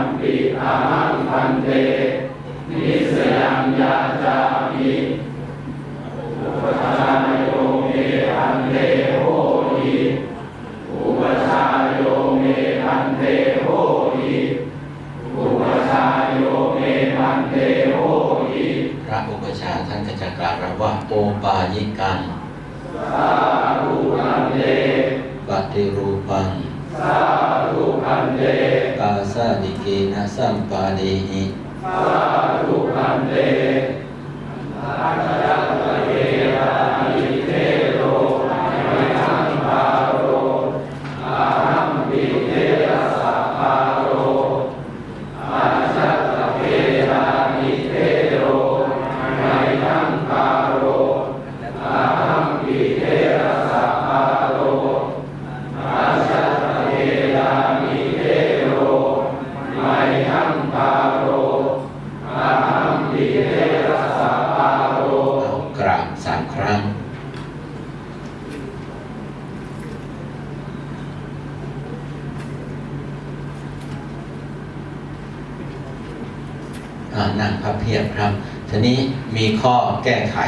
มปิอาหังพันเตนิสยังยาจามิอุปชาโยเมพันเตโหติอุปชาโยเมพันเตโหติอุปชาโยเมพันเตโหติพระอุปชฌาย์ท่านก็จะกล่าวรับว่าโอปายิกังสาธุพันเตปฏิรูปัง สาธุพันเตกาซาดิเกนะสัมปาเดหิ สาธุพัน นั่งพับเพียบครับ ทีนี้มีข้อแก้ไข